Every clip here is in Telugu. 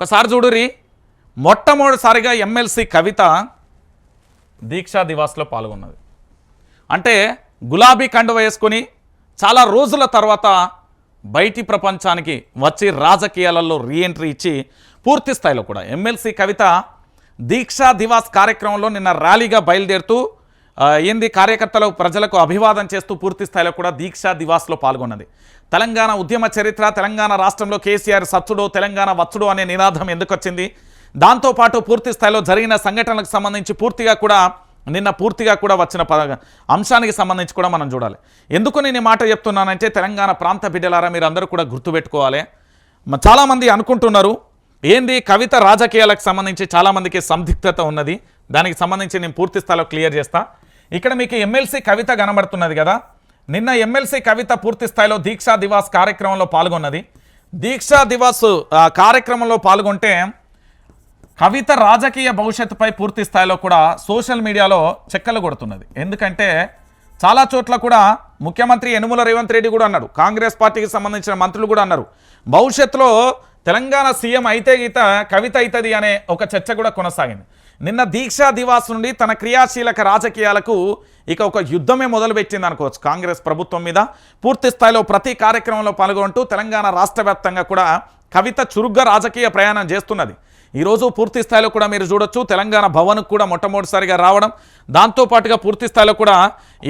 ఒకసారి చూడురి మొట్టమొదటిసారిగా ఎమ్మెల్సీ కవిత దీక్షా దివాస్లో పాల్గొన్నది. అంటే గులాబీ కండువ వేసుకొని చాలా రోజుల తర్వాత బయటి ప్రపంచానికి వచ్చి రాజకీయాలలో రీఎంట్రీ ఇచ్చి పూర్తి స్థాయిలో కూడా ఎమ్మెల్సీ కవిత దీక్షా దివాస్ కార్యక్రమంలో నిన్న ర్యాలీగా బయలుదేరుతూ ఏంది కార్యకర్తలు ప్రజలకు అభివాదం చేస్తూ పూర్తి స్థాయిలో కూడా దీక్షా దివాస్లో పాల్గొన్నది. తెలంగాణ ఉద్యమ చరిత్ర తెలంగాణ రాష్ట్రంలో కేసీఆర్ సచ్చుడు తెలంగాణ వచ్చుడు అనే నినాదం ఎందుకు వచ్చింది దాంతోపాటు పూర్తి స్థాయిలో జరిగిన సంఘటనలకు సంబంధించి పూర్తిగా కూడా నిన్న పూర్తిగా కూడా వచ్చిన ప అంశానికి సంబంధించి కూడా మనం చూడాలి. ఎందుకు నేను ఈ మాట చెప్తున్నానంటే తెలంగాణ ప్రాంత బిడ్డలారా మీరు అందరూ కూడా గుర్తుపెట్టుకోవాలి. చాలామంది అనుకుంటున్నారు ఏంది కవిత రాజకీయాలకు సంబంధించి చాలామందికి సందిగ్ధత ఉన్నది. దానికి సంబంధించి నేను పూర్తి స్థాయిలో క్లియర్ చేస్తా. ఇక్కడ మీకు ఎమ్మెల్సీ కవిత కనబడుతున్నది కదా. నిన్న ఎమ్మెల్సీ కవిత పూర్తి స్థాయిలో దీక్షా దివాస్ కార్యక్రమంలో పాల్గొన్నది. దీక్షా దివాస్ కార్యక్రమంలో పాల్గొంటే కవిత రాజకీయ భవిష్యత్తుపై పూర్తి స్థాయిలో కూడా సోషల్ మీడియాలో చెక్కలు కొడుతున్నది. ఎందుకంటే చాలా చోట్ల కూడా ముఖ్యమంత్రి యనుమల రేవంత్ రెడ్డి కూడా అన్నాడు కాంగ్రెస్ పార్టీకి సంబంధించిన మంత్రులు కూడా అన్నారు. భవిష్యత్తులో తెలంగాణ సీఎం అయితే గీత కవిత అవుతుంది అనే ఒక చర్చ కూడా కొనసాగింది. నిన్న దీక్షా దివాస్ నుండి తన క్రియాశీలక రాజకీయాలకు ఇక ఒక యుద్ధమే మొదలుపెట్టింది అనుకోవచ్చు. కాంగ్రెస్ ప్రభుత్వం మీద పూర్తి స్థాయిలో ప్రతి కార్యక్రమంలో పాల్గొంటూ తెలంగాణ రాష్ట్ర వ్యాప్తంగా కూడా కవిత చురుగ్గా రాజకీయ ప్రయాణం చేస్తున్నది. ఈరోజు పూర్తి స్థాయిలో కూడా మీరు చూడొచ్చు. తెలంగాణ భవన్కు కూడా మొట్టమొదటిసారిగా రావడం. దాంతోపాటుగా పూర్తి స్థాయిలో కూడా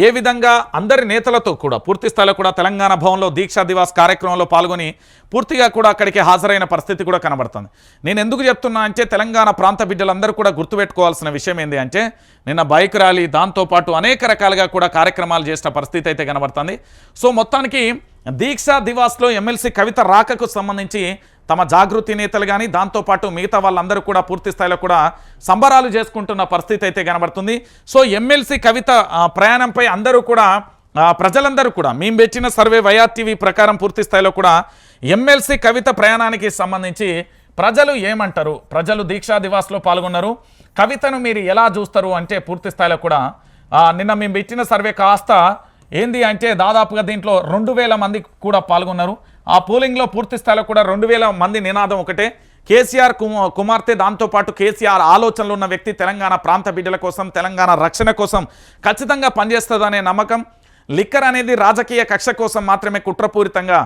ఏ విధంగా అందరి నేతలతో కూడా పూర్తి స్థాయిలో కూడా తెలంగాణ భవన్లో దీక్షా దివాస్ కార్యక్రమంలో పాల్గొని పూర్తిగా కూడా అక్కడికి హాజరైన పరిస్థితి కూడా కనబడుతుంది. నేను ఎందుకు చెప్తున్నా అంటే తెలంగాణ ప్రాంత బిడ్డలందరూ కూడా గుర్తుపెట్టుకోవాల్సిన విషయం ఏంటి అంటే నిన్న బైక్ ర్యాలీ దాంతోపాటు అనేక రకాలుగా కూడా కార్యక్రమాలు చేసిన పరిస్థితి అయితే కనబడుతుంది. సో మొత్తానికి దీక్షా దివాస్లో ఎమ్మెల్సీ కవిత రాకకు సంబంధించి తమ జాగృతి నేతలు కానీ దాంతోపాటు మిగతా వాళ్ళందరూ కూడా పూర్తి స్థాయిలో కూడా సంబరాలు చేసుకుంటున్న పరిస్థితి అయితే కనబడుతుంది. సో ఎమ్మెల్సీ కవిత ప్రయాణంపై అందరూ కూడా ప్రజలందరూ కూడా మేము పెట్టిన సర్వే వైఆర్ టీవీ ప్రకారం పూర్తి స్థాయిలో కూడా ఎమ్మెల్సీ కవిత ప్రయాణానికి సంబంధించి ప్రజలు ఏమంటారు? ప్రజలు దీక్షా దివాస్లో పాల్గొన్నారు. కవితను మీరు ఎలా చూస్తారు? అంటే పూర్తి స్థాయిలో కూడా నిన్న మేము పెట్టిన సర్వే కాస్త ఏంది అంటే దాదాపుగా దీంట్లో రెండు వేల మంది కూడా పాల్గొన్నారు. ఆ పోలింగ్లో పూర్తి స్థాయిలో కూడా రెండు వేల మంది నినాదం ఒకటే. కేసీఆర్ కుమ- కుమార్తె దాంతోపాటు కేసీఆర్ ఆలోచనలు ఉన్న వ్యక్తి తెలంగాణ ప్రాంత బిడ్డల కోసం తెలంగాణ రక్షణ కోసం ఖచ్చితంగా పనిచేస్తుందనే నమ్మకం. లిక్కర్ అనేది రాజకీయ కక్ష కోసం మాత్రమే కుట్రపూరితంగా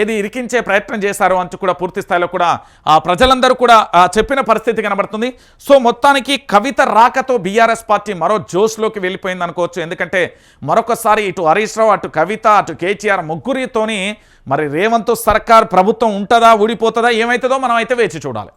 ఏది ఇరికించే ప్రయత్నం చేశారు అంటూ కూడా పూర్తి స్థాయిలో కూడా ఆ ప్రజలందరూ కూడా చెప్పిన పరిస్థితి కనబడుతుంది. సో మొత్తానికి కవిత రాకతో బీఆర్ఎస్ పార్టీ మరో జోష్లోకి వెళ్ళిపోయింది అనుకోవచ్చు. ఎందుకంటే మరొకసారి ఇటు హరీష్ రావు అటు కవిత అటు కేటీఆర్ ముగ్గురితోని మరి రేవంత్ సర్కార్ ప్రభుత్వం ఉంటుందా ఊడిపోతుందా ఏమవుతుందో మనం అయితే వేచి చూడాలి.